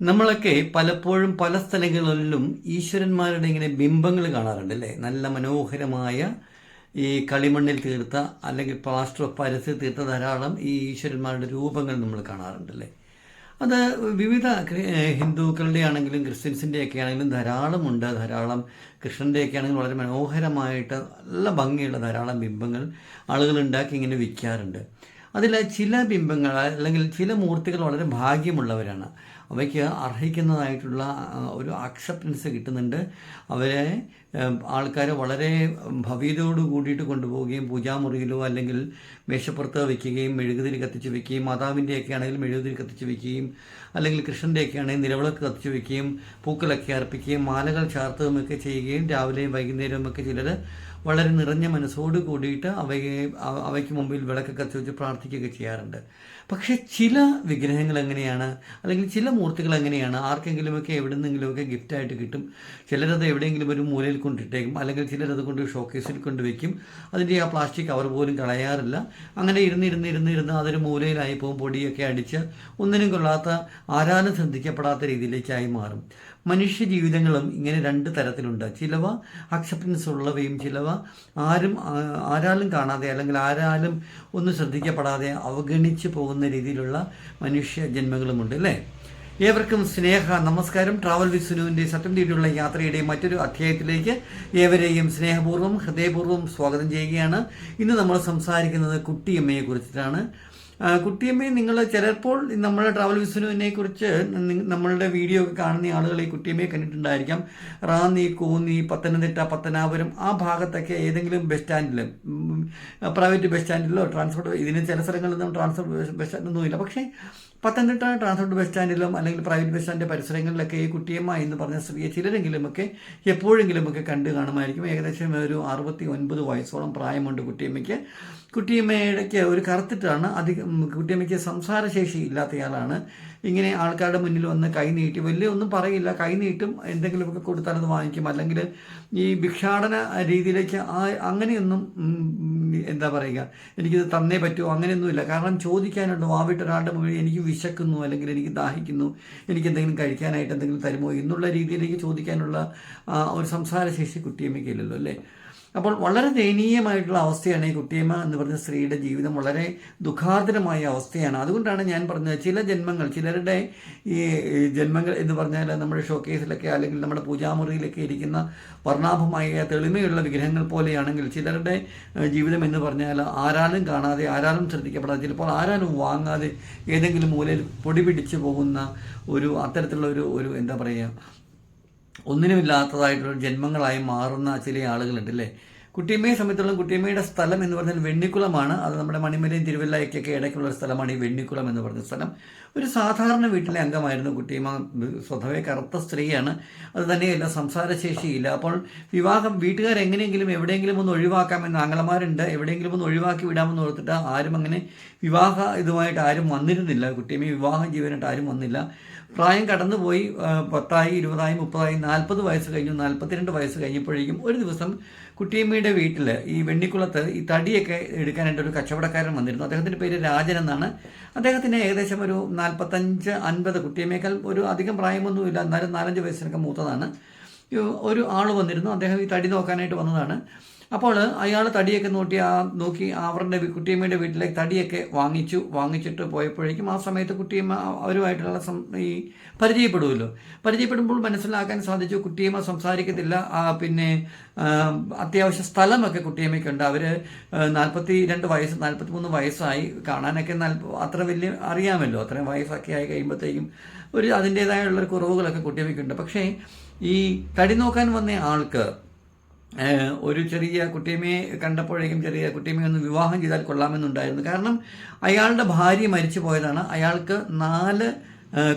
നമ്മളൊക്കെ പലപ്പോഴും പല സ്ഥലങ്ങളിലും ഈശ്വരന്മാരുടെ ഇങ്ങനെ ബിംബങ്ങൾ കാണാറുണ്ട് അല്ലേ? നല്ല മനോഹരമായ ഈ കളിമണ്ണിൽ തീർത്ത അല്ലെങ്കിൽ പ്ലാസ്റ്റർ ഓഫ് പാരിസിൽ തീർത്ത ധാരാളം ഈ ഈശ്വരന്മാരുടെ രൂപങ്ങൾ നമ്മൾ കാണാറുണ്ട് കാണാറുണ്ടല്ലേ അത് വിവിധ ഹിന്ദുക്കളുടെ ആണെങ്കിലും ക്രിസ്ത്യൻസിന്റെ ഒക്കെ ആണെങ്കിലും ധാരാളമുണ്ട് ധാരാളം കൃഷ്ണന്റെ ഒക്കെ ആണെങ്കിലും വളരെ മനോഹരമായിട്ട് നല്ല ഭംഗിയുള്ള ധാരാളം ബിംബങ്ങൾ ആളുകൾ ഉണ്ടാക്കി ഇങ്ങനെ വിൽക്കാറുണ്ട്. അതിൽ ചില ബിംബങ്ങൾ അല്ലെങ്കിൽ ചില മൂർത്തികൾ വളരെ ഭാഗ്യമുള്ളവരാണ്. അവയ്ക്ക് അർഹിക്കുന്നതായിട്ടുള്ള ഒരു അക്സെപ്റ്റൻസ് കിട്ടുന്നുണ്ട്. അവരെ ആൾക്കാർ വളരെ ഭവ്യതയോട് കൂടിയിട്ട് കൊണ്ടുപോവുകയും പൂജാമുറിയിലോ അല്ലെങ്കിൽ മേശപ്പുറത്ത് വയ്ക്കുകയും മെഴുകുതിരി കത്തിച്ച് വെക്കുകയും മാതാവിന്റെയൊക്കെ ആണെങ്കിൽ മെഴുകുതിരി കത്തിച്ച് വെക്കുകയും അല്ലെങ്കിൽ കൃഷ്ണന്റെയൊക്കെ ആണെങ്കിൽ നിലവിളക്ക് കത്തിച്ച് വെക്കുകയും പൂക്കളൊക്കെ അർപ്പിക്കുകയും മാലകൾ ചാർത്തുകയൊക്കെ ചെയ്യുകയും രാവിലെയും വൈകുന്നേരവും ഒക്കെ ചിലർ വളരെ നിറഞ്ഞ മനസ്സോട് കൂടിയിട്ട് അവയെ അവയ്ക്ക് മുമ്പിൽ വിളക്ക് കത്തിവെച്ച് പ്രാർത്ഥിക്കുകയൊക്കെ ചെയ്യാറുണ്ട്. പക്ഷേ ചില വിഗ്രഹങ്ങൾ എങ്ങനെയാണ് അല്ലെങ്കിൽ ചില മൂർത്തികൾ എങ്ങനെയാണ് ആർക്കെങ്കിലുമൊക്കെ എവിടെന്നെങ്കിലുമൊക്കെ ഗിഫ്റ്റായിട്ട് കിട്ടും. ചിലരത് എവിടെയെങ്കിലും ഒരു മൂലയിൽ കൊണ്ടിട്ടേക്കും അല്ലെങ്കിൽ ചിലരത് കൊണ്ട് ഷോക്കേസിൽ കൊണ്ട് വയ്ക്കും അതിന്റെ ആ പ്ലാസ്റ്റിക് കവർ പോലും കളയാറില്ല. അങ്ങനെ ഇരുന്ന് ഇരുന്ന് ഇരുന്ന് ഇരുന്ന് അതൊരു മൂലയിലായി പോകും പൊടിയൊക്കെ അടിച്ച് ഒന്നിനും കൊള്ളാത്ത ആരാലും ശ്രദ്ധിക്കപ്പെടാത്ത രീതിയിലേക്കായി മാറും. മനുഷ്യ ജീവിതങ്ങളും ഇങ്ങനെ രണ്ട് തരത്തിലുണ്ട്. ചിലവ അക്സെപ്റ്റൻസ് ഉള്ളവയും ചിലവ ആരും ആരാലും കാണാതെ അല്ലെങ്കിൽ ആരാലും ഒന്നും ശ്രദ്ധിക്കപ്പെടാതെ അവഗണിച്ച് പോകുന്ന രീതിയിലുള്ള മനുഷ്യ ജന്മങ്ങളുമുണ്ട് അല്ലേ? ഏവർക്കും സ്നേഹ നമസ്കാരം. ട്രാവൽ വിത്ത് സുനുവിന്റെ സത്യം തീരുള്ള യാത്രയുടെ മറ്റൊരു അധ്യായത്തിലേക്ക് ഏവരെയും സ്നേഹപൂർവം ഹൃദയപൂർവം സ്വാഗതം ചെയ്യുകയാണ്. ഇന്ന് നമ്മൾ സംസാരിക്കുന്നത് കുട്ടിയമ്മയെ കുട്ടിയമ്മയെ നിങ്ങൾ ചിലപ്പോൾ നമ്മുടെ ട്രാവൽ വിസുനുവിനെ കുറിച്ച് നമ്മളുടെ വീഡിയോ ഒക്കെ കാണുന്ന ആളുകൾ ഈ കുട്ടിയമ്മയെ കണ്ടിട്ടുണ്ടായിരിക്കാം. റാന്നി കൂന്നി പത്തനംതിട്ട പത്തനാപുരം ആ ഭാഗത്തൊക്കെ ഏതെങ്കിലും ബസ് സ്റ്റാൻഡിൽ പ്രൈവറ്റ് ബസ് സ്റ്റാൻഡിലോ ട്രാൻസ്പോർട്ട് ഇതിന് ചില സ്ഥലങ്ങളിലൊന്നും ട്രാൻസ്പോർട്ട് ബസ് സ്റ്റാൻഡൊന്നും ഇല്ല പക്ഷേ പത്തനംതിട്ട ട്രാൻസ്പോർട്ട് ബസ് സ്റ്റാൻഡിലും അല്ലെങ്കിൽ പ്രൈവറ്റ് ബസ് സ്റ്റാൻഡിന്റെ പരിസരങ്ങളിലൊക്കെ ഈ കുട്ടിയമ്മ എന്ന് പറഞ്ഞ സ്ത്രീയെ ചിലരെങ്കിലുമൊക്കെ എപ്പോഴെങ്കിലുമൊക്കെ കണ്ടു കാണുമായിരിക്കും. ഏകദേശം ഒരു അറുപത്തി ഒൻപത് വയസ്സോളം പ്രായമുണ്ട് കുട്ടിയമ്മയ്ക്ക്. കുട്ടിയമ്മയുടെക്ക് ഒരു കറുത്തിട്ടാണ് അധികം കുട്ടിയമ്മയ്ക്ക് സംസാരശേഷി ഇല്ലാത്തയാളാണ് ഇങ്ങനെ ആൾക്കാരുടെ മുന്നിൽ വന്ന് കൈ നീട്ടി വലിയ ഒന്നും പറയില്ല. കൈ നീട്ടും എന്തെങ്കിലുമൊക്കെ കൊടുത്താൽ അത് വാങ്ങിക്കും. അല്ലെങ്കിൽ ഈ ഭിക്ഷാടന രീതിയിലേക്ക് ആ അങ്ങനെയൊന്നും എന്താ പറയുക എനിക്കിത് തന്നേ പറ്റുമോ അങ്ങനെയൊന്നുമില്ല. കാരണം ചോദിക്കാനുണ്ടോ ആ ഒരാളുടെ മുന്നിൽ എനിക്ക് വിശക്കുന്നു അല്ലെങ്കിൽ എനിക്ക് ദാഹിക്കുന്നു എനിക്ക് എന്തെങ്കിലും കഴിക്കാനായിട്ട് എന്തെങ്കിലും തരുമോ? എന്നുള്ള രീതിയിലേക്ക് ചോദിക്കാനുള്ള ഒരു സംസാരശേഷി കുട്ടിയമ്മയ്ക്ക് ഇല്ലല്ലോ അല്ലേ? അപ്പോൾ വളരെ ദയനീയമായിട്ടുള്ള അവസ്ഥയാണ് ഈ കുട്ടിയമ്മ എന്ന് പറഞ്ഞ സ്ത്രീയുടെ ജീവിതം. വളരെ ദുഃഖാർദ്രമായ അവസ്ഥയാണ്. അതുകൊണ്ടാണ് ഞാൻ പറഞ്ഞത് ചില ജന്മങ്ങൾ ചിലരുടെ ഈ ഈ ജന്മങ്ങൾ എന്ന് പറഞ്ഞാൽ നമ്മുടെ ഷോക്കേസിലൊക്കെ അല്ലെങ്കിൽ നമ്മുടെ പൂജാമുറിയിലൊക്കെ ഇരിക്കുന്ന വർണാഭമായ തെളിമയുള്ള വിഗ്രഹങ്ങൾ പോലെയാണെങ്കിൽ ചിലരുടെ ജീവിതം എന്ന് പറഞ്ഞാൽ ആരാലും കാണാതെ ആരാലും ശ്രദ്ധിക്കപ്പെടാതെ ചിലപ്പോൾ ആരാലും വാങ്ങാതെ ഏതെങ്കിലും മൂലയിൽ പൊടി പിടിച്ചു പോകുന്ന ഒരു അത്തരത്തിലുള്ള ഒരു ഒരു എന്താ പറയുക ഒന്നിനുമില്ലാത്തതായിട്ടുള്ള ജന്മങ്ങളായി മാറുന്ന ചില ആളുകളുണ്ട് അല്ലേ കുട്ടിയമ്മയെ സംബന്ധിച്ചുള്ള കുട്ടിയമ്മയുടെ സ്ഥലം എന്ന് പറഞ്ഞാൽ വെണ്ണിക്കുളമാണ്. അത് നമ്മുടെ മണിമലയും തിരുവല്ലയ്ക്കൊക്കെ ഇടയ്ക്കുള്ള സ്ഥലമാണ് ഈ വെണ്ണിക്കുളം എന്ന് പറഞ്ഞ സ്ഥലം. ഒരു സാധാരണ വീട്ടിലെ അംഗമായിരുന്നു കുട്ടിയമ്മ. സ്വതവേ കറുത്ത സ്ത്രീയാണ്. അത് തന്നെയല്ല സംസാരശേഷിയില്ല. അപ്പോൾ വിവാഹം വീട്ടുകാർ എങ്ങനെയെങ്കിലും എവിടെയെങ്കിലും ഒന്ന് ഒഴിവാക്കാമെന്ന് ആംഗളമാരുണ്ട് എവിടെയെങ്കിലും ഒന്ന് ഒഴിവാക്കി വിടാമെന്ന് ഓർത്തിട്ട് ആരും അങ്ങനെ വിവാഹ ഇതുമായിട്ട് ആരും വന്നിരുന്നില്ല. കുട്ടിയമ്മ വിവാഹം ജീവനായിട്ട് ആരും വന്നില്ല. പ്രായം കടന്നുപോയി പത്തായി ഇരുപതായി മുപ്പതായി നാൽപ്പത് വയസ്സ് കഴിഞ്ഞു. നാൽപ്പത്തിരണ്ട് വയസ്സ് കഴിഞ്ഞപ്പോഴേക്കും ഒരു ദിവസം കുട്ടിയമ്മയുടെ വീട്ടിൽ ഈ വെണ്ണിക്കുളത്ത് ഈ തടിയൊക്കെ എടുക്കാനായിട്ട് ഒരു കച്ചവടക്കാരൻ വന്നിരുന്നു. അദ്ദേഹത്തിന്റെ പേര് രാജൻ എന്നാണ്. അദ്ദേഹത്തിന് ഏകദേശം ഒരു നാൽപ്പത്തഞ്ച് അൻപത് കുട്ടിയമ്മയേക്കാൾ ഒരു അധികം പ്രായമൊന്നുമില്ല. എന്നാലും നാലഞ്ച് വയസ്സിനൊക്കെ മൂത്തതാണ്. ഒരു ആൾ വന്നിരുന്നു. അദ്ദേഹം ഈ തടി നോക്കാനായിട്ട് വന്നതാണ്. അപ്പോൾ അയാൾ തടിയൊക്കെ നോക്കി ആ നോക്കി അവരുടെ കുട്ടിയമ്മയുടെ വീട്ടിലേക്ക് തടിയൊക്കെ വാങ്ങിച്ചു. വാങ്ങിച്ചിട്ട് പോയപ്പോഴേക്കും ആ സമയത്ത് കുട്ടിയമ്മ അവരുമായിട്ടുള്ള ഈ പരിചയപ്പെടുമല്ലോ പരിചയപ്പെടുമ്പോൾ മനസ്സിലാക്കാൻ സാധിച്ചു കുട്ടിയമ്മ സംസാരിക്കത്തില്ല. പിന്നെ അത്യാവശ്യ സ്ഥലമൊക്കെ കുട്ടിയമ്മയ്ക്കുണ്ട്. അവർ നാൽപ്പത്തി രണ്ട് വയസ്സ് നാൽപ്പത്തി മൂന്ന് വയസ്സായി. കാണാനൊക്കെ അത്ര വലിയ അറിയാമല്ലോ. അത്രയും വയസ്സൊക്കെ ആയി കഴിയുമ്പോഴത്തേക്കും ഒരു അതിന്റേതായുള്ള കുറവുകളൊക്കെ കുട്ടിയമ്മയ്ക്കുണ്ട്. പക്ഷേ ഈ തടി നോക്കാൻ വന്ന ആൾക്ക് ഒരു ചെറിയ കുട്ടിയമ്മയെ കണ്ടപ്പോഴേക്കും ചെറിയ കുട്ടിയമ്മയെ ഒന്ന് വിവാഹം ചെയ്താൽ കൊള്ളാമെന്നുണ്ടായിരുന്നു. കാരണം അയാളുടെ ഭാര്യ മരിച്ചു പോയതാണ്. അയാൾക്ക് നാല്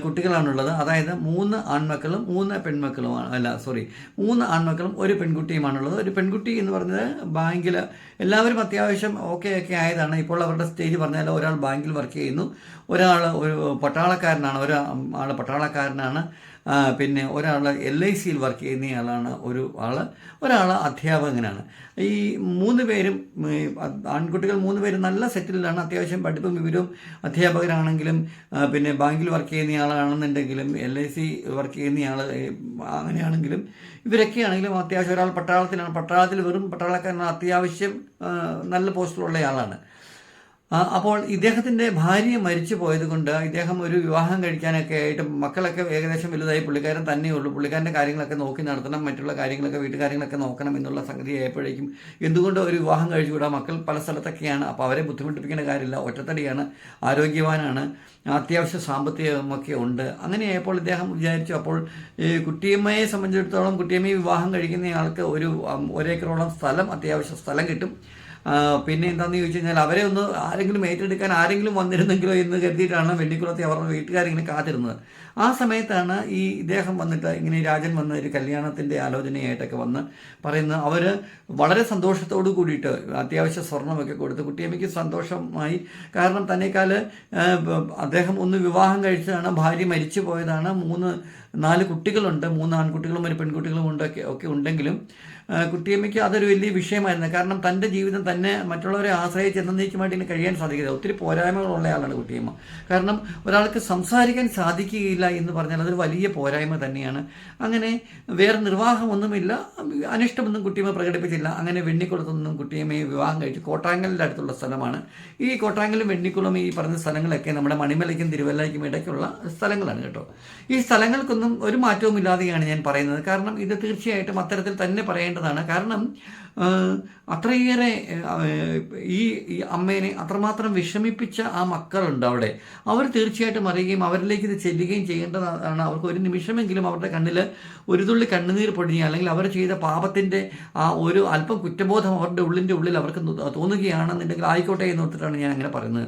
കുട്ടികളാണുള്ളത്. അതായത് മൂന്ന് ആൺമക്കളും മൂന്ന് പെൺമക്കളുമാണ് അല്ല സോറി മൂന്ന് ആൺമക്കളും ഒരു പെൺകുട്ടിയുമാണുള്ളത്. ഒരു പെൺകുട്ടി എന്ന് പറഞ്ഞത് ബാങ്കിൽ എല്ലാവരും അത്യാവശ്യം ഓക്കെ ഒക്കെ ആയതാണ്. ഇപ്പോൾ അവരുടെ സ്റ്റേജ് പറഞ്ഞാൽ ഒരാൾ ബാങ്കിൽ വർക്ക് ചെയ്യുന്നു. ഒരാൾ ഒരു പട്ടാളക്കാരനാണ്. ഒരാൾ പട്ടാളക്കാരനാണ്. പിന്നെ ഒരാൾ എൽ ഐ സിയിൽ വർക്ക് ചെയ്യുന്നയാളാണ് ഒരു ആൾ ഒരാൾ അധ്യാപകനാണ്. ഈ മൂന്ന് പേരും ആൺകുട്ടികൾ മൂന്ന് പേരും നല്ല സെറ്റിലാണ്. അത്യാവശ്യം പഠിപ്പും വിവരവും അധ്യാപകരാണെങ്കിലും പിന്നെ ബാങ്കിൽ വർക്ക് ചെയ്യുന്നയാളാണെന്നുണ്ടെങ്കിലും എൽ ഐ സി വർക്ക് ചെയ്യുന്നയാൾ അങ്ങനെയാണെങ്കിലും ഇവരൊക്കെ ആണെങ്കിലും അത്യാവശ്യം ഒരാൾ പട്ടാളത്തിലാണ്. പട്ടാളത്തിൽ വെറും പട്ടാളക്കാരനാണ്. അത്യാവശ്യം നല്ല പോസ്റ്റിലുള്ള ആളാണ്. ആ, അപ്പോൾ ഇദ്ദേഹത്തിന്റെ ഭാര്യ മരിച്ചു പോയതുകൊണ്ട് ഇദ്ദേഹം ഒരു വിവാഹം കഴിക്കാനൊക്കെ ആയിട്ട് മക്കളൊക്കെ ഏകദേശം വലുതായി പുള്ളിക്കാരൻ തന്നെയുള്ളൂ പുള്ളിക്കാരന്റെ കാര്യങ്ങളൊക്കെ നോക്കി നടത്തണം. മറ്റുള്ള കാര്യങ്ങളൊക്കെ വീട്ടുകാര്യങ്ങളൊക്കെ നോക്കണം എന്നുള്ള സംഗതി ആയപ്പോഴേക്കും എന്തുകൊണ്ട് ഒരു വിവാഹം കഴിച്ചു വിടാം മക്കൾ പല സ്ഥലത്തൊക്കെയാണ്. അപ്പോൾ അവരെ ബുദ്ധിമുട്ടിപ്പിക്കേണ്ട കാര്യമില്ല. ഒറ്റത്തടിയാണ്. ആരോഗ്യവാനാണ്. അത്യാവശ്യ സാമ്പത്തികമൊക്കെ ഉണ്ട്. അങ്ങനെയായപ്പോൾ ഇദ്ദേഹം വിചാരിച്ചു അപ്പോൾ ഈ കുട്ടിയമ്മയെ സംബന്ധിച്ചിടത്തോളം കുട്ടിയമ്മയെ വിവാഹം കഴിക്കുന്നയാൾക്ക് ഒരു ഒരേക്കറോളം സ്ഥലം അത്യാവശ്യ സ്ഥലം കിട്ടും. പിന്നെ എന്താണെന്ന് ചോദിച്ചു കഴിഞ്ഞാൽ അവരെ ഒന്ന് ആരെങ്കിലും ഏറ്റെടുക്കാൻ ആരെങ്കിലും വന്നിരുന്നെങ്കിലോ എന്ന് കരുതിയിട്ടാണ് വെള്ളിക്കുളത്തെ അവരുടെ വീട്ടുകാരിങ്ങനെ കാത്തിരുന്നത്. ആ സമയത്താണ് ഈ ഇദ്ദേഹം വന്നിട്ട് ഇങ്ങനെ രാജൻ വന്ന ഒരു കല്യാണത്തിന്റെ ആലോചനയായിട്ടൊക്കെ വന്ന് പറയുന്നത്. അവർ വളരെ സന്തോഷത്തോടു കൂടിയിട്ട് അത്യാവശ്യ സ്വർണമൊക്കെ കൊടുത്ത് കുട്ടിയമ്മയ്ക്ക് സന്തോഷമായി. കാരണം തന്നെക്കാൽ അദ്ദേഹം ഒന്ന് വിവാഹം കഴിച്ചതാണ് ഭാര്യ മരിച്ചു പോയതാണ് മൂന്ന് നാല് കുട്ടികളുണ്ട് മൂന്ന് ആൺകുട്ടികളും ഒരു പെൺകുട്ടികളും ഉണ്ട് ഒക്കെ ഉണ്ടെങ്കിലും കുട്ടിയമ്മയ്ക്ക് അതൊരു വലിയ വിഷയമായിരുന്നു. കാരണം തന്റെ ജീവിതം തന്നെ മറ്റുള്ളവരെ ആശ്രയിച്ച് എന്നേക്കുമായിട്ട് ഇങ്ങനെ കഴിയാൻ സാധിക്കില്ല. ഒത്തിരി പോരായ്മകളുള്ള ആളാണ് കുട്ടിയമ്മ. കാരണം ഒരാൾക്ക് സംസാരിക്കാൻ സാധിക്കുകയില്ല എന്ന് പറഞ്ഞാൽ അതൊരു വലിയ പോരായ്മ തന്നെയാണ്. അങ്ങനെ വേറെ നിർവാഹമൊന്നുമില്ല അനിഷ്ടമൊന്നും കുട്ടിയമ്മ പ്രകടിപ്പിച്ചില്ല. അങ്ങനെ വെണ്ണിക്കുളത്തൊന്നും കുട്ടിയമ്മയെ വിവാഹം കഴിച്ചു കോട്ടാങ്കലിന്റെ അടുത്തുള്ള സ്ഥലമാണ്. ഈ കോട്ടാങ്കലും വെണ്ണിക്കുളം ഈ പറഞ്ഞ സ്ഥലങ്ങളൊക്കെ നമ്മുടെ മണിമലയ്ക്കും തിരുവല്ലയ്ക്കും ഇടയ്ക്കുള്ള സ്ഥലങ്ങളാണ് കേട്ടോ. ഈ സ്ഥലങ്ങൾക്കൊന്നും ഒരു മാറ്റവും ഇല്ലാതെയാണ് ഞാൻ പറയുന്നത്. കാരണം ഇത് തീർച്ചയായിട്ടും അത്തരത്തിൽ തന്നെ പറയേണ്ടതാണ്. കാരണം അത്രയേറെ ഈ അമ്മേനെ അത്രമാത്രം വിഷമിപ്പിച്ച ആ മക്കളുണ്ട് അവിടെ. അവർ തീർച്ചയായിട്ടും അറിയുകയും അവരിലേക്ക് ഇത് ചെല്ലുകയും ചെയ്യേണ്ടതാണ്. അവർക്ക് ഒരു നിമിഷമെങ്കിലും അവരുടെ കണ്ണിൽ ഒരു തുള്ളി കണ്ണുനീർ പൊടിഞ്ഞ അല്ലെങ്കിൽ അവർ ചെയ്ത പാപത്തിന്റെ ആ ഒരു അല്പം കുറ്റബോധം അവരുടെ ഉള്ളിന്റെ ഉള്ളിൽ അവർക്ക് തോന്നുകയാണെന്നുണ്ടെങ്കിൽ ആയിക്കോട്ടെ എന്ന് ഓർത്തിട്ടാണ് ഞാൻ അങ്ങനെ പറയുന്നത്.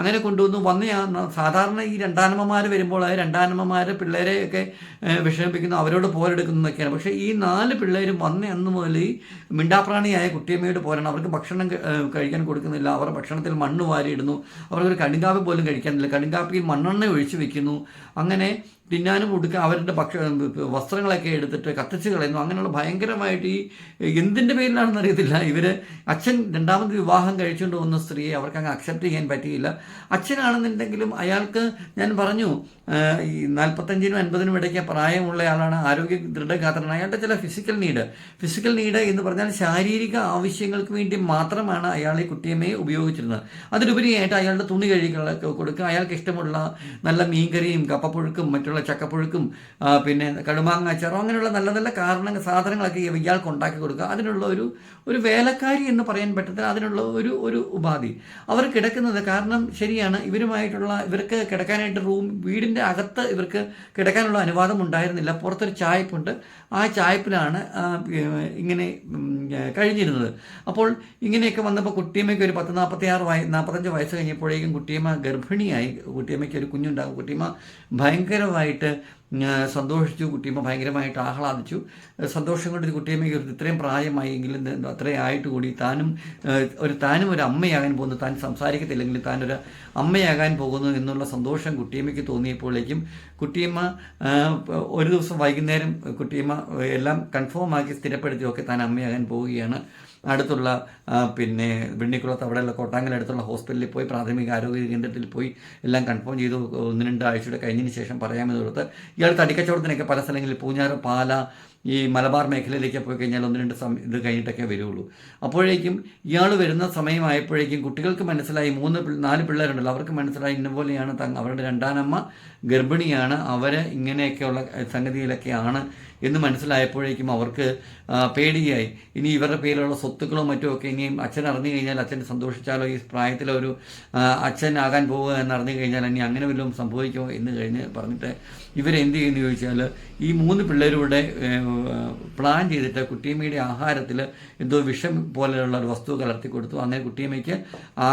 അങ്ങനെ കൊണ്ടുവന്നു. വന്ന സാധാരണ ഈ രണ്ടാനമ്മമാർ വരുമ്പോൾ ആ രണ്ടാനമ്മമാർ പിള്ളേരെയൊക്കെ വിഷമിപ്പിക്കുന്നു അവരോട് പോരെടുക്കുന്നു എന്നൊക്കെയാണ്. പക്ഷേ ഈ നാല് പിള്ളേരും വന്ന അന്ന് മുതൽ മിണ്ടാപ്രാണിയായ കുട്ടിയമ്മയോട് പോരാണ് അവർക്ക് ഭക്ഷണം കഴിക്കാൻ കൊടുക്കുന്നില്ല. അവർ ഭക്ഷണത്തിൽ മണ്ണ് വാരിയിടുന്നു. അവർക്കൊരു കടുങ്കാപ്പി പോലും കഴിക്കാനില്ല. കടുങ്കാപ്പിയിൽ മണ്ണെണ്ണ ഒഴിച്ചു വെക്കുന്നു. അങ്ങനെ തിന്നാനും കൊടുക്കുക അവരുടെ ഭക്ഷ വസ്ത്രങ്ങളൊക്കെ എടുത്തിട്ട് കത്തിച്ച് കളയുന്നു. അങ്ങനെയുള്ള ഭയങ്കരമായിട്ട് ഈ എന്തിന്റെ പേരിലാണെന്ന് അറിയത്തില്ല. ഇവർ അച്ഛൻ രണ്ടാമത് വിവാഹം കഴിച്ചുകൊണ്ട് വന്ന സ്ത്രീയെ അവർക്ക് അങ്ങ് അക്സെപ്റ്റ് ചെയ്യാൻ പറ്റിയില്ല. അച്ഛനാണെന്നുണ്ടെങ്കിലും അയാൾക്ക് ഞാൻ പറഞ്ഞു ഈ നാൽപ്പത്തഞ്ചിനും അൻപതിനും ഇടയ്ക്ക് പ്രായമുള്ള ആളാണ് ആരോഗ്യ ദൃഢഗാത്രനാണ്. അയാളുടെ ചില ഫിസിക്കൽ നീഡ് ഫിസിക്കൽ നീഡ് എന്ന് പറഞ്ഞാൽ ശാരീരിക ആവശ്യങ്ങൾക്ക് വേണ്ടി മാത്രമാണ് അയാൾ ഈ കുട്ടിയമ്മയെ ഉപയോഗിച്ചിരുന്നത്. അതിലുപരിയായിട്ട് അയാളുടെ തുണി കഴുകൾ കൊടുക്കുക. അയാൾക്ക് ഇഷ്ടമുള്ള നല്ല മീൻകറിയും കപ്പപ്പുഴുക്കും മറ്റുള്ള ചക്കപ്പുഴുക്കും പിന്നെ കടുമാങ്ങ അച്ചാറും അങ്ങനെയുള്ള നല്ല നല്ല കാരണങ്ങൾ സാധനങ്ങളൊക്കെ ഇയാൾക്ക് ഉണ്ടാക്കി കൊടുക്കുക. അതിനുള്ള ഒരു ഒരു വേലക്കാരി എന്ന് പറയാൻ പറ്റത്തില്ല. അതിനുള്ള ഒരു ഒരു ഉപാധി. അവർ കിടക്കുന്നത് കാരണം ശരിയാണ് ഇവരുമായിട്ടുള്ള ഇവർക്ക് കിടക്കാനായിട്ട് റൂം വീടിന്റെ അകത്ത് ഇവർക്ക് കിടക്കാനുള്ള അനുവാദം ഉണ്ടായിരുന്നില്ല. പുറത്തൊരു ചായപ്പുണ്ട്. ആ ചായപ്പിലാണ് ഇങ്ങനെ കഴിഞ്ഞിരുന്നത്. അപ്പോൾ ഇങ്ങനെയൊക്കെ വന്നപ്പോൾ കുട്ടിയമ്മയ്ക്ക് ഒരു പത്ത് നാൽപ്പത്തി ആറ് വയ നാൽപ്പത്തഞ്ച് വയസ്സ് കഴിഞ്ഞപ്പോഴേക്കും കുട്ടിയമ്മ ഗർഭിണിയായി. കുട്ടിയമ്മയ്ക്ക് ഒരു കുഞ്ഞുണ്ടാകും കുട്ടിയമ്മ ഭയങ്കരമായിട്ട് സന്തോഷിച്ചു. കുട്ടിയമ്മ ഭയങ്കരമായിട്ട് ആഹ്ലാദിച്ചു. സന്തോഷം കൊണ്ട് കുട്ടിയമ്മയ്ക്ക് ഇത്രയും പ്രായമായെങ്കിലും അത്രയും ആയിട്ട് കൂടി താനും ഒരു താനും ഒരു അമ്മയാകാൻ പോകുന്നു. താൻ സംസാരിക്കത്തില്ലെങ്കിൽ താനൊരു അമ്മയാകാൻ പോകുന്നു എന്നുള്ള സന്തോഷം കുട്ടിയമ്മയ്ക്ക് തോന്നിയപ്പോഴേക്കും കുട്ടിയമ്മ ഒരു ദിവസം വൈകുന്നേരം കുട്ടിയമ്മ എല്ലാം കൺഫേം ആക്കി സ്ഥിരപ്പെടുത്തി ഒക്കെ താൻ അമ്മയാകാൻ പോവുകയാണ്. അടുത്തുള്ള പിന്നെ വെണ്ണിക്കുളത്ത് അവിടെയുള്ള കോട്ടാങ്കൽ അടുത്തുള്ള ഹോസ്പിറ്റലിൽ പോയി പ്രാഥമിക ആരോഗ്യ കേന്ദ്രത്തിൽ പോയി എല്ലാം കൺഫേം ചെയ്തു. ഒന്ന് രണ്ട് ആഴ്ചയുടെ കഴിഞ്ഞതിന് ശേഷം പറയാമെന്ന് കൊടുത്ത് ഇയാൾ തടിക്കച്ചവടത്തിനൊക്കെ പല സ്ഥലങ്ങളിൽ പൂഞ്ഞാറ് പാല ഈ മലബാർ മേഖലയിലേക്ക് പോയി കഴിഞ്ഞാൽ ഒന്ന് രണ്ട് സമയം ഇത് കഴിഞ്ഞിട്ടൊക്കെ വരുള്ളൂ. അപ്പോഴേക്കും ഇയാൾ വരുന്ന സമയമായപ്പോഴേക്കും കുട്ടികൾക്ക് മനസ്സിലായി മൂന്ന് നാല് പിള്ളേരുണ്ടല്ലോ. അവർക്ക് മനസ്സിലായി ഇന്നപോലെയാണ് തങ്ങ അവരുടെ രണ്ടാനമ്മ ഗർഭിണിയാണ്. അവർ ഇങ്ങനെയൊക്കെയുള്ള സംഗതിയിലൊക്കെയാണ് എന്ന് മനസ്സിലായപ്പോഴേക്കും അവർക്ക് പേടിയായി. ഇനി ഇവരുടെ പേരിലുള്ള സ്വത്തുക്കളോ മറ്റോ ഒക്കെ ഇനിയും അച്ഛൻ അറിഞ്ഞു കഴിഞ്ഞാൽ അച്ഛൻ സന്തോഷിച്ചാലോ ഈ പ്രായത്തിലൊരു അച്ഛനാകാൻ പോവുക എന്ന് അറിഞ്ഞു കഴിഞ്ഞാൽ ഇനി അങ്ങനെ വല്ലതും സംഭവിക്കുമോ എന്ന് കഴിഞ്ഞ് പറഞ്ഞിട്ട് ഇവരെന്ത് ചെയ്യുമെന്ന് ചോദിച്ചാൽ ഈ മൂന്ന് പിള്ളേരുടെ പ്ലാൻ ചെയ്തിട്ട് കുട്ടിയമ്മയുടെ ആഹാരത്തിൽ എന്തോ വിഷം പോലെയുള്ള ഒരു വസ്തു കലർത്തി കൊടുത്തു. അങ്ങനെ കുട്ടിയമ്മയ്ക്ക് ആ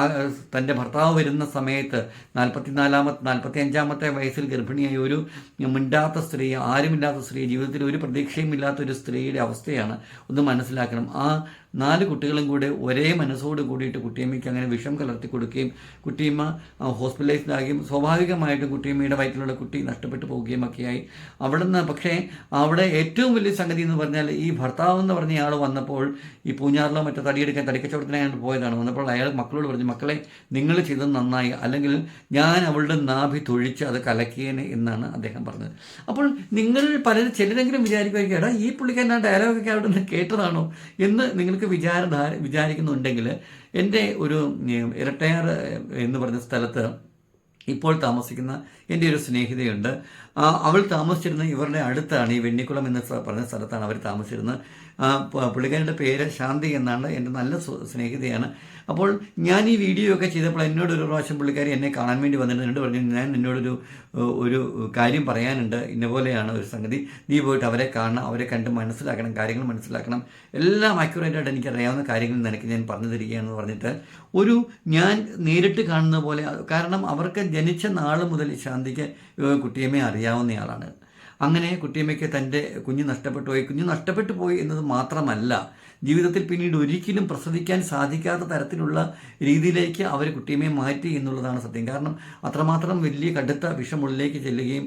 തന്റെ ഭർത്താവ് വരുന്ന സമയത്ത് നാൽപ്പത്തിനാലാമത്തെ നാൽപ്പത്തി അഞ്ചാമത്തെ വയസ്സിൽ ഗർഭിണിയായ ഒരു മിണ്ടാത്ത സ്ത്രീ ആരുമില്ലാത്ത സ്ത്രീ ജീവിതത്തിൽ ഒരു ഒരു പ്രതീക്ഷയും ഇല്ലാത്തൊരു സ്ത്രീയുടെ അവസ്ഥയാണ് ഒന്ന് മനസ്സിലാക്കണം. ആ നാല് കുട്ടികളും കൂടെ ഒരേ മനസ്സോട് കൂടിയിട്ട് കുട്ടിയമ്മയ്ക്ക് അങ്ങനെ വിഷം കലർത്തി കൊടുക്കുകയും കുട്ടിയമ്മ ഹോസ്പിറ്റലൈസ്ഡ് ആകുകയും സ്വാഭാവികമായിട്ടും കുട്ടിയമ്മയുടെ വയറ്റിലുള്ള കുട്ടി നഷ്ടപ്പെട്ടു പോവുകയും ഒക്കെയായി. അവിടെ നിന്ന് പക്ഷേ അവിടെ ഏറ്റവും വലിയ സംഗതി എന്ന് പറഞ്ഞാൽ ഈ ഭർത്താവ് എന്ന് പറഞ്ഞ ആൾ വന്നപ്പോൾ ഈ പൂഞ്ഞാറിലോ മറ്റോ തടിയെടുക്കാൻ തടിക്കച്ചവടത്തിനായിട്ട് പോയതാണ്. വന്നപ്പോൾ അയാൾ മക്കളോട് പറഞ്ഞു മക്കളെ നിങ്ങൾ ചെയ്തത് നന്നായി. അല്ലെങ്കിൽ ഞാൻ അവളുടെ നാഭി തൊഴിച്ച് അത് കലക്കിയേനെ എന്നാണ് അദ്ദേഹം പറഞ്ഞത്. അപ്പോൾ നിങ്ങൾ പലരും ചിലരെങ്കിലും വിചാരിക്കുമായിരിക്കും എടാ ഈ പുള്ളിക്കാരൻ ആ ഡയലോഗൊക്കെ അവിടെ നിന്ന് കേട്ടതാണോ? എന്ന് നിങ്ങൾക്ക് വിചാരധാര വിചാരിക്കുന്നുണ്ടെങ്കിൽ എന്റെ ഒരു ഇരട്ടയാർ എന്ന് പറഞ്ഞ സ്ഥലത്ത് ഇപ്പോൾ താമസിക്കുന്ന എന്റെ ഒരു സ്നേഹിതയുണ്ട്. അവൾ താമസിച്ചിരുന്ന ഇവരുടെ അടുത്താണ് ഈ വെണ്ണിക്കുളം എന്ന പറഞ്ഞ സ്ഥലത്താണ് അവർ താമസിച്ചിരുന്നത്. പുള്ളിക്കാരിയുടെ പേര് ശാന്തി എന്നാണ് എന്റെ നല്ല സ്നേഹിതയാണ്. അപ്പോൾ ഞാൻ ഈ വീഡിയോ ഒക്കെ ചെയ്തപ്പോൾ എന്നോട് ഒരു പ്രാവശ്യം പുള്ളിക്കാരി എന്നെ കാണാൻ വേണ്ടി വന്നിട്ടുണ്ട് എന്നോട് പറഞ്ഞു ഞാൻ എന്നോടൊരു ഒരു കാര്യം പറയാനുണ്ട്. ഇന്ന പോലെയാണ് ഒരു സംഗതി. നീ പോയിട്ട് അവരെ കാണണം അവരെ കണ്ട് മനസ്സിലാക്കണം കാര്യങ്ങൾ മനസ്സിലാക്കണം. എല്ലാം ആക്യുറേറ്റ് ആയിട്ട് എനിക്ക് അറിയാവുന്ന കാര്യങ്ങൾ നിനക്ക് ഞാൻ പറഞ്ഞു തരികയാണെന്ന് പറഞ്ഞിട്ട് ഒരു ഞാൻ നേരിട്ട് കാണുന്ന പോലെ കാരണം അവർക്ക് ജനിച്ച നാൾ മുതൽ ശാന്തിക്ക് കുട്ടിയമ്മയെ അറിയാവുന്നയാളാണ് അങ്ങനെ കുട്ടിയമ്മയ്ക്ക് തന്റെ കുഞ്ഞ് നഷ്ടപ്പെട്ടു പോയി. കുഞ്ഞ് നഷ്ടപ്പെട്ടു പോയി എന്നത് മാത്രമല്ല ജീവിതത്തിൽ പിന്നീട് ഒരിക്കലും പ്രസവിക്കാൻ സാധിക്കാത്ത തരത്തിലുള്ള രീതിയിലേക്ക് അവർ കുട്ടിയമ്മയെ മാറ്റി എന്നുള്ളതാണ് സത്യം. കാരണം അത്രമാത്രം വലിയ കടുത്ത വിഷമുള്ളിലേക്ക് ചെല്ലുകയും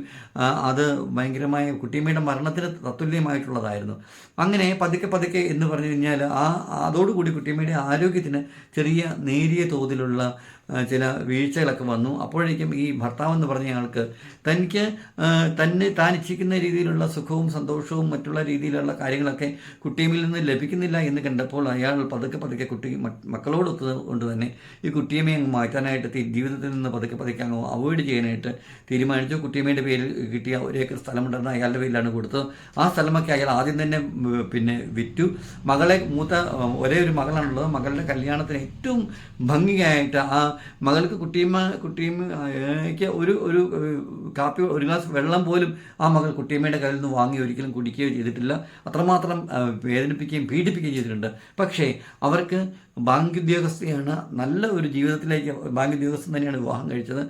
അത് ഭയങ്കരമായ കുട്ടിയമ്മയുടെ മരണത്തിന് തത്തുല്യമായിട്ടുള്ളതായിരുന്നു. അങ്ങനെ പതുക്കെ പതുക്കെ എന്ന് പറഞ്ഞു കഴിഞ്ഞാൽ ആ അതോടുകൂടി കുട്ടിയമ്മയുടെ ആരോഗ്യത്തിന് ചെറിയ നേരിയ തോതിലുള്ള ചില വീഴ്ചകളൊക്കെ വന്നു. അപ്പോഴേക്കും ഈ ഭർത്താവ് എന്ന് പറഞ്ഞ ആൾക്ക് തനിക്ക് തന്നെ താൻ ഇച്ഛിക്കുന്ന രീതിയിലുള്ള സുഖവും സന്തോഷവും മറ്റുള്ള രീതിയിലുള്ള കാര്യങ്ങളൊക്കെ കുട്ടിയമ്മിൽ നിന്ന് ലഭിക്കുന്നില്ല എന്ന് കണ്ടപ്പോൾ അയാൾ പതുക്കെ പതുക്കെ കുട്ടി മക്കളോടൊത്ത് കൊണ്ട് തന്നെ ഈ കുട്ടിയമ്മയെ അങ്ങ് മാറ്റാനായിട്ട് ജീവിതത്തിൽ നിന്ന് പതുക്കെ പതുക്കെ അങ്ങ് അവോയ്ഡ് ചെയ്യാനായിട്ട് തീരുമാനിച്ചു. കുട്ടിയമ്മയുടെ പേരിൽ കിട്ടിയ ഒരേക്കർ സ്ഥലമുണ്ടെന്ന് അയാളുടെ പേരിലാണ് കൊടുത്തത്. ആ സ്ഥലമൊക്കെ അയാൾ ആദ്യം തന്നെ പിന്നെ വിറ്റു. മകളെ മൂത്ത ഒരേ ഒരു മകളാണുള്ളത്. മകളുടെ കല്യാണത്തിന് ഏറ്റവും ഭംഗിയായിട്ട് ആ മകൾക്ക് കുട്ടിയമ്മ കുട്ടിയമ്മയ്ക്ക് ഒരു ഒരു കാപ്പി ഒരു ഗ്ലാസ് വെള്ളം പോലും ആ മകൾ കുട്ടിയമ്മയുടെ കയ്യിൽ നിന്ന് വാങ്ങി ഒരിക്കലും കുടിക്കുകയോ ചെയ്തിട്ടില്ല. അത്രമാത്രം വേദനിപ്പിക്കുകയും പീഡിപ്പിക്കുകയും ചെയ്തിട്ടുണ്ട്. പക്ഷേ അവർക്ക് ബാങ്ക് ഉദ്യോഗസ്ഥയാണ് നല്ല ഒരു ജീവിതത്തിലേക്ക് ബാങ്ക് ഉദ്യോഗസ്ഥൻ തന്നെയാണ് വിവാഹം കഴിച്ചത്.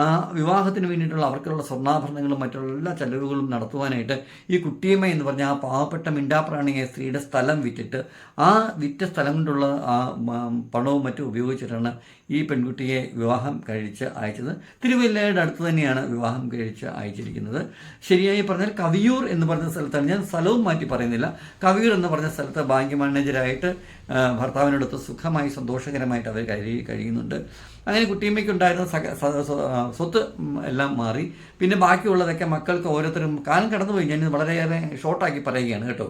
ആ വിവാഹത്തിന് വേണ്ടിയിട്ടുള്ള അവർക്കുള്ള സ്വർണാഭരണങ്ങളും മറ്റുള്ള എല്ലാ ചെലവുകളും നടത്തുവാനായിട്ട് ഈ കുട്ടിയമ്മ എന്ന് പറഞ്ഞ ആ പാവപ്പെട്ട മിണ്ടാപ്രാണിയെ സ്ത്രീയുടെ സ്ഥലം വിറ്റിട്ട് ആ വിറ്റ സ്ഥലം കൊണ്ടുള്ള ആ പണവും മറ്റും ഉപയോഗിച്ചിട്ടാണ് ഈ പെൺകുട്ടിയെ വിവാഹം കഴിച്ച് അയച്ചത്. തിരുവല്ലയുടെ അടുത്ത് തന്നെയാണ് വിവാഹം കഴിച്ച് അയച്ചിരിക്കുന്നത്. ശരിയായി പറഞ്ഞാൽ കവിയൂർ എന്ന് പറഞ്ഞ സ്ഥലത്താണ്. ഞാൻ സ്ഥലവും മാറ്റി പറയുന്നില്ല. കവിയൂർ എന്ന് പറഞ്ഞ സ്ഥലത്ത് ബാങ്ക് മാനേജരായിട്ട് ഭർത്താവിനോടൊത്ത് സുഖമായി സന്തോഷകരമായിട്ട് അവർ കഴി കഴിയുന്നുണ്ട്. അങ്ങനെ കുട്ടിയമ്മയ്ക്കുണ്ടായിരുന്ന സക സ്വത്ത് എല്ലാം മാറി. പിന്നെ ബാക്കിയുള്ളതൊക്കെ മക്കൾക്ക് ഓരോരുത്തരും കാലം കടന്നുപോയി ഞാൻ വളരെയേറെ ഷോർട്ടാക്കി പറയുകയാണ് കേട്ടോ.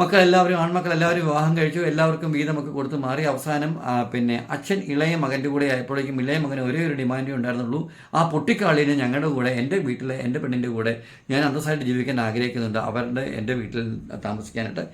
മക്കളെല്ലാവരും ആൺമക്കൾ എല്ലാവരും വിവാഹം കഴിച്ചു. എല്ലാവർക്കും വീതമൊക്കെ കൊടുത്ത് മാറി. അവസാനം പിന്നെ അച്ഛൻ ഇളയ മകന്റെ കൂടെ ആയപ്പോഴേക്കും ഇളയ മകന് ഒരേ ഒരു ഡിമാൻഡേ ഉണ്ടായിരുന്നുള്ളൂ. ആ പൊട്ടിക്കാളിനെ ഞങ്ങളുടെ കൂടെ എന്റെ വീട്ടിലെ എന്റെ പെണ്ണിന്റെ കൂടെ ഞാൻ അന്തസ്സായിട്ട് ജീവിക്കാൻ ആഗ്രഹിക്കുന്നുണ്ട്. അവരുടെ എന്റെ വീട്ടിൽ താമസിക്കാനായിട്ട്.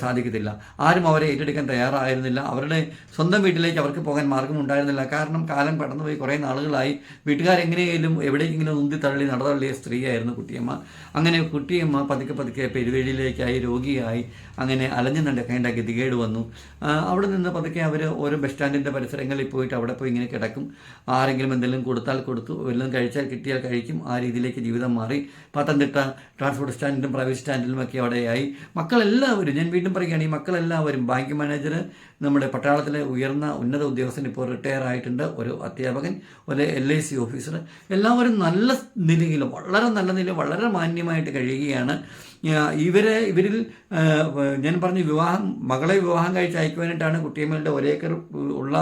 സാധിക്കത്തില്ല. ആരും അവരെ ഏറ്റെടുക്കാൻ തയ്യാറായിരുന്നില്ല. അവരുടെ സ്വന്തം വീട്ടിലേക്ക് അവർക്ക് പോകാൻ മാർഗമുണ്ടായിരുന്നില്ല കാരണം കാലം കടന്നുപോയി. കുറേ നാളുകളായി. വീട്ടുകാരെങ്ങനെയെങ്കിലും എവിടെയെങ്കിലും ഉന്തി തള്ളി നടതള്ളിയ സ്ത്രീയായിരുന്നു കുട്ടിയമ്മ. അങ്ങനെ കുട്ടിയമ്മ പതുക്കെ പതുക്കെ പെരുവേഴിയിലേക്കായി രോഗിയായി അങ്ങനെ അലഞ്ഞു നടക്കേണ്ട ഗതികേട് വന്നു. അവിടെ നിന്ന് പതുക്കെ അവർ ഓരോ ബസ് സ്റ്റാൻഡിന്റെ പരിസരങ്ങളിൽ പോയിട്ട് അവിടെ പോയി ഇങ്ങനെ കിടക്കും. ആരെങ്കിലും എന്തെങ്കിലും കൊടുത്താൽ കൊടുത്തു വല്ലതും കഴിച്ചാൽ കിട്ടിയാൽ കഴിക്കും. ആ രീതിയിലേക്ക് ജീവിതം മാറി. പത്തനംതിട്ട ട്രാൻസ്പോർട്ട് സ്റ്റാൻഡിലും പ്രൈവറ്റ് സ്റ്റാൻഡിലും ഒക്കെ അവിടെയായി. മക്കളെല്ലാവരും ഞാൻ വീണ്ടും പറയുകയാണ് ഈ മക്കളെല്ലാവരും ബാങ്ക് മാനേജർ നമ്മുടെ പട്ടാളത്തിലെ ഉയർന്ന ഉന്നത ഉദ്യോഗസ്ഥൻ ഇപ്പോൾ റിട്ടയർ ആയിട്ടുണ്ട്. ഒരു അധ്യാപകൻ ഒരു എൽ ഐ സി ഓഫീസർ. എല്ലാവരും നല്ല നിലയിൽ വളരെ നല്ല നിലയിൽ വളരെ മാന്യമായിട്ട് കഴിയുകയാണ്. ഇവരെ ഇവരിൽ ഞാൻ പറഞ്ഞു വിവാഹം മകളെ വിവാഹം കഴിച്ച് അയക്കുവാനായിട്ടാണ് കുട്ടിയമ്മയുടെ ഒരേക്കർ ഉള്ള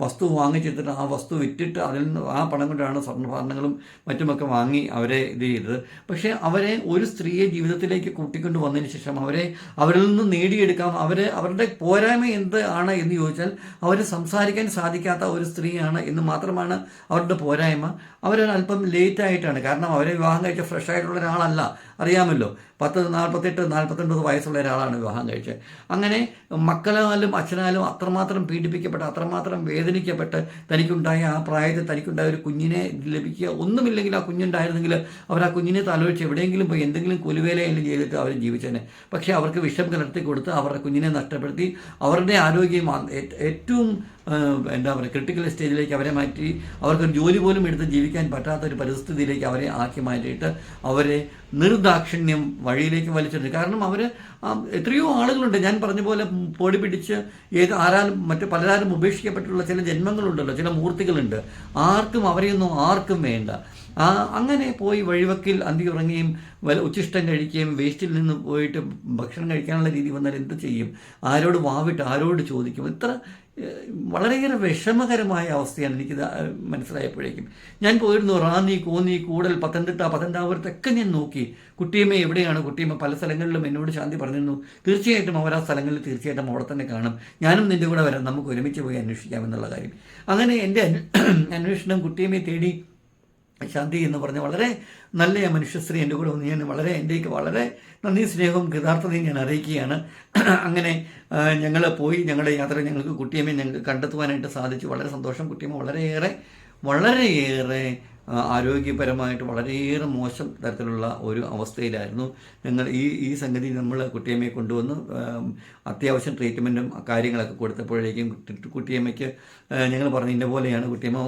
വസ്തു വാങ്ങിച്ചെടുത്തിട്ട് ആ വസ്തു വിറ്റിട്ട് അതിൽ നിന്ന് ആ പണം കൊണ്ടാണ് സ്വർണഭാരണങ്ങളും മറ്റുമൊക്കെ വാങ്ങി അവരെ ഇത് ചെയ്തത്. പക്ഷേ അവരെ ഒരു സ്ത്രീയെ ജീവിതത്തിലേക്ക് കൂട്ടിക്കൊണ്ട് വന്നതിന് ശേഷം അവരെ അവരിൽ നിന്ന് നേടിയെടുക്കാം. അവരെ അവരുടെ പോരായ്മ എന്ത് ആണ് എന്ന് ചോദിച്ചാൽ അവർ സംസാരിക്കാൻ സാധിക്കാത്ത ഒരു സ്ത്രീയാണ് എന്ന് മാത്രമാണ് അവരുടെ പോരായ്മ. അവരൊരല്പം ലേറ്റ് ആയിട്ടാണ്. കാരണം അവരെ വിവാഹം കഴിച്ച ഫ്രഷ് ആയിട്ടുള്ള ഒരാളല്ല. അറിയാമല്ലോ. പത്ത് നാൽപ്പത്തെട്ട് നാൽപ്പത്തൊൻപത് വയസ്സുള്ള ഒരാളാണ് വിവാഹം കഴിച്ചത്. അങ്ങനെ മക്കളാലും അച്ഛനാലും അത്രമാത്രം പീഡിപ്പിക്കപ്പെട്ട അത്രമാത്രം വേദനിക്കപ്പെട്ട് തനിക്കുണ്ടായ ആ പ്രായത്തിൽ തനിക്കുണ്ടായ ഒരു കുഞ്ഞിനെ ലഭിക്കുക ഒന്നുമില്ലെങ്കിൽ ആ കുഞ്ഞുണ്ടായിരുന്നെങ്കിൽ അവർ ആ കുഞ്ഞിനെ തലോചിച്ച് എവിടെയെങ്കിലും പോയി എന്തെങ്കിലും കൊലുവേലയെങ്കിലും ചെയ്തിട്ട് അവർ ജീവിച്ചേനെ. പക്ഷേ അവർക്ക് വിഷം കലർത്തി കൊടുത്ത് അവരുടെ കുഞ്ഞിനെ നഷ്ടപ്പെടുത്തി അവരുടെ ആരോഗ്യം ഏറ്റവും എന്താ പറയുക ക്രിട്ടിക്കൽ സ്റ്റേജിലേക്ക് അവരെ മാറ്റി അവർക്കൊരു ജോലി പോലും എടുത്ത് ജീവിക്കാൻ പറ്റാത്ത ഒരു പരിസ്ഥിതിയിലേക്ക് അവരെ ആക്കി മാറ്റിയിട്ട് അവരെ നിർദാക്ഷിണ്യം വഴിയിലേക്ക് വലിച്ചിട്ടുണ്ട് കാരണം അവർ എത്രയോ ആളുകളുണ്ട്. ഞാൻ പറഞ്ഞ പോലെ പൊടി പിടിച്ച് ഏത് ആരാലും മറ്റു പലരാലും ഉപേക്ഷിക്കപ്പെട്ടുള്ള ചില ജന്മങ്ങളുണ്ടല്ലോ ചില മൂർത്തികളുണ്ട്. ആർക്കും അവരെയൊന്നും ആർക്കും വേണ്ട. അങ്ങനെ പോയി വഴിവക്കിൽ അന്തി ഉറങ്ങുകയും വല ഉച്ചിഷ്ടം കഴിക്കുകയും വേസ്റ്റിൽ നിന്ന് പോയിട്ട് ഭക്ഷണം കഴിക്കാനുള്ള രീതി വന്നാൽ എന്ത് ചെയ്യും? ആരോട് വാവിട്ട് ആരോട് ചോദിക്കും? ഇത്ര വളരെയേറെ വിഷമകരമായ അവസ്ഥയാണ് എനിക്കിത് മനസ്സിലായപ്പോഴേക്കും. ഞാൻ പോയിരുന്നു റാന്നി കോന്നി കൂടൽ പത്തനംതിട്ട പത്തനാപുരത്തൊക്കെ ഞാൻ നോക്കി. കുട്ടിയമ്മ എവിടെയാണ്? കുട്ടിയമ്മ പല സ്ഥലങ്ങളിലും എന്നോട് ശാന്തി പറഞ്ഞിരുന്നു. തീർച്ചയായിട്ടും അവർ ആ സ്ഥലങ്ങളിൽ തീർച്ചയായിട്ടും അവിടെ തന്നെ കാണും. ഞാനും നിന്റെ കൂടെ വരാം. നമുക്ക് ഒരുമിച്ച് പോയി അന്വേഷിക്കാമെന്നുള്ള കാര്യം. അങ്ങനെ എന്റെ അന്വേഷണം കുട്ടിയമ്മയെ തേടി ശാന്തി എന്ന് പറഞ്ഞ വളരെ നല്ല മനുഷ്യശ്രീ എന്റെ കൂടെ ഞാൻ വളരെ എന്റെക്ക് വളരെ നന്ദി സ്നേഹവും കൃതാർത്ഥതയും ഞാൻ അറിയിക്കുകയാണ്. അങ്ങനെ ഞങ്ങൾ പോയി ഞങ്ങളുടെ യാത്ര ഞങ്ങൾക്ക് കുട്ടിയമ്മയെ ഞങ്ങൾക്ക് കണ്ടെത്തുവാനായിട്ട് സാധിച്ചു. വളരെ സന്തോഷം. കുട്ടിയമ്മ വളരെയേറെ വളരെയേറെ ആരോഗ്യപരമായിട്ട് വളരെയേറെ മോശം തരത്തിലുള്ള ഒരു അവസ്ഥയിലായിരുന്നു. ഞങ്ങൾ ഈ ഈ സംഗതി നമ്മൾ കുട്ടിയമ്മയെ കൊണ്ടുവന്ന് അത്യാവശ്യം ട്രീറ്റ്മെന്റും കാര്യങ്ങളൊക്കെ കൊടുത്തപ്പോഴേക്കും കുട്ടിയമ്മയ്ക്ക് ഞങ്ങൾ പറഞ്ഞു ഇന്ന പോലെയാണ് കുട്ടിയമ്മ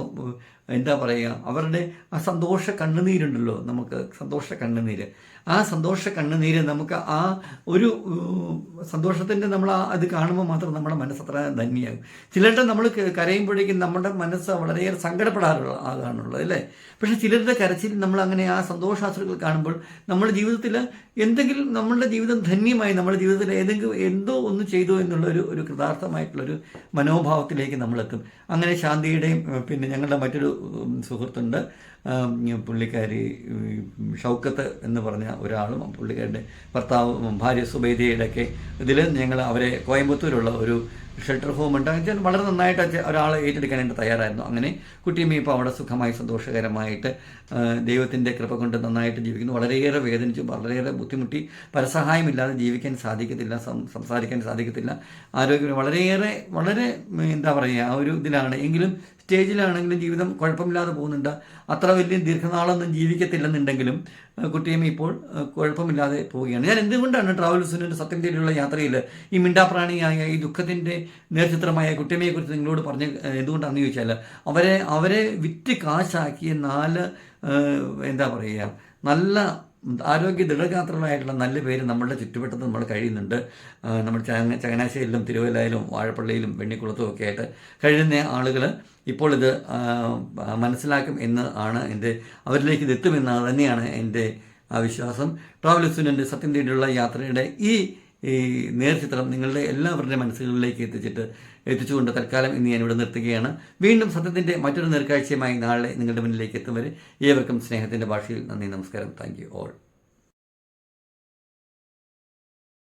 എന്താ പറയുക അവരുടെ ആ സന്തോഷ കണ്ണുനീരുണ്ടല്ലോ നമുക്ക് സന്തോഷ കണ്ണുനീര്. ആ സന്തോഷ കണ്ണുനീര് നമുക്ക് ആ ഒരു സന്തോഷത്തിന്റെ നമ്മൾ അത് കാണുമ്പോൾ മാത്രം നമ്മുടെ മനസ്സ് മനസ്സത്ര ധന്യമാകും ചിലരുടെ നമ്മൾ കരയുമ്പോഴേക്കും നമ്മുടെ മനസ്സ് വളരെയേറെ സങ്കടപ്പെടാറുള്ള ആകാണുള്ളത് അല്ലേ? പക്ഷേ ചിലരുടെ കരച്ചിൽ നമ്മൾ അങ്ങനെ ആ സന്തോഷാശ്രുകൾ കാണുമ്പോൾ നമ്മുടെ ജീവിതത്തിൽ എന്തെങ്കിലും നമ്മളുടെ ജീവിതം ധന്യമായി നമ്മുടെ ജീവിതത്തിൽ ഏതെങ്കിലും എന്തോ ഒന്ന് ചെയ്തു എന്നുള്ള ഒരു ഒരു കൃതാർത്ഥമായിട്ടുള്ളൊരു മനോഭാവത്തിലേക്ക് നമ്മളെത്തും. അങ്ങനെ ശാന്തിയുടെയും പിന്നെ ഞങ്ങളുടെ മറ്റൊരു സുഹൃത്തുണ്ട്. പുള്ളിക്കാരി ഷൗക്കത്ത് എന്ന് പറഞ്ഞ ഒരാളും പുള്ളിക്കാരുടെ ഭർത്താവ് ഭാര്യ സുബൈദയുടെ ഒക്കെ ഇതിൽ ഞങ്ങൾ അവരെ കോയമ്പത്തൂരുള്ള ഒരു ഷെൽട്ടർ ഹോം ഉണ്ട്. അച്ഛൻ വളരെ നന്നായിട്ട് അച്ഛൻ ഒരാളെ ഏറ്റെടുക്കാനായിട്ട് തയ്യാറായിരുന്നു. അങ്ങനെ കുട്ടിയമ്മ ഇപ്പോൾ അവിടെ സുഖമായി സന്തോഷകരമായിട്ട് ദൈവത്തിന്റെ കൃപ കൊണ്ട് നന്നായിട്ട് ജീവിക്കുന്നു. വളരെയേറെ വേദനിച്ചു വളരെയേറെ ബുദ്ധിമുട്ടി. പരസഹായമില്ലാതെ ജീവിക്കാൻ സാധിക്കത്തില്ല സംസാരിക്കാൻ സാധിക്കത്തില്ല. ആരോഗ്യം വളരെയേറെ വളരെ എന്താ പറയുക ആ ഒരു ഇതിലാണ്. എങ്കിലും സ്റ്റേജിലാണെങ്കിലും ജീവിതം കുഴപ്പമില്ലാതെ പോകുന്നുണ്ട്. അത്ര വലിയ ദീർഘനാളൊന്നും ജീവിക്കത്തില്ലെന്നുണ്ടെങ്കിലും ആ, കുട്ടിയമ്മ ഇപ്പോൾ കുഴപ്പമില്ലാതെ പോവുകയാണ്. ഞാൻ എന്തുകൊണ്ടാണ് ട്രാവൽസിന്റെ സത്യം തേടിയുള്ള യാത്രയിൽ ഈ മിണ്ടാപ്രാണിയായ ഈ ദുഃഖത്തിന്റെ നേർചിത്രമായ കുട്ടിയമ്മയെക്കുറിച്ച് നിങ്ങളോട് പറഞ്ഞ് എന്തുകൊണ്ടാണെന്ന് ചോദിച്ചാൽ അവരെ അവരെ വിറ്റ് കാശാക്കിയ നാല് എന്താ പറയുക നല്ല ആരോഗ്യ ദൃഢഗാത്രങ്ങളായിട്ടുള്ള നല്ല പേര് നമ്മളുടെ ചുറ്റുവട്ടത്ത് നമ്മൾ കഴിയുന്നുണ്ട്. നമ്മൾ ചങ്ങ ചങ്ങനാശ്ശേരിയിലും തിരുവല്ലയിലും വാഴപ്പള്ളിയിലും വെണ്ണിക്കുളത്തും ഒക്കെ ആയിട്ട് കഴിയുന്ന ആളുകൾ ഇപ്പോൾ ഇത് മനസ്സിലാക്കും എന്ന് ആണ് എന്റെ അവരിലേക്ക് ഇത് എത്തുമെന്ന് തന്നെയാണ് എന്റെ വിശ്വാസം. ട്രാവൽ സത്യം തേടിയുള്ള യാത്രയുടെ ഈ ഈ നേർചിത്രം നിങ്ങളുടെ എല്ലാവരുടെയും മനസ്സുകളിലേക്ക് എത്തിച്ചിട്ട് എത്തിച്ചുകൊണ്ട് തൽക്കാലം ഇന്ന് ഇവിടെ നിർത്തുകയാണ്. വീണ്ടും സത്യത്തിന്റെ മറ്റൊരു നേർക്കാഴ്ചയുമായി നാളെ നിങ്ങളുടെ മുന്നിലേക്ക് എത്തും വരെ ഏവർക്കും സ്നേഹത്തിന്റെ ഭാഷയിൽ നന്ദി നമസ്കാരം. Thank you all.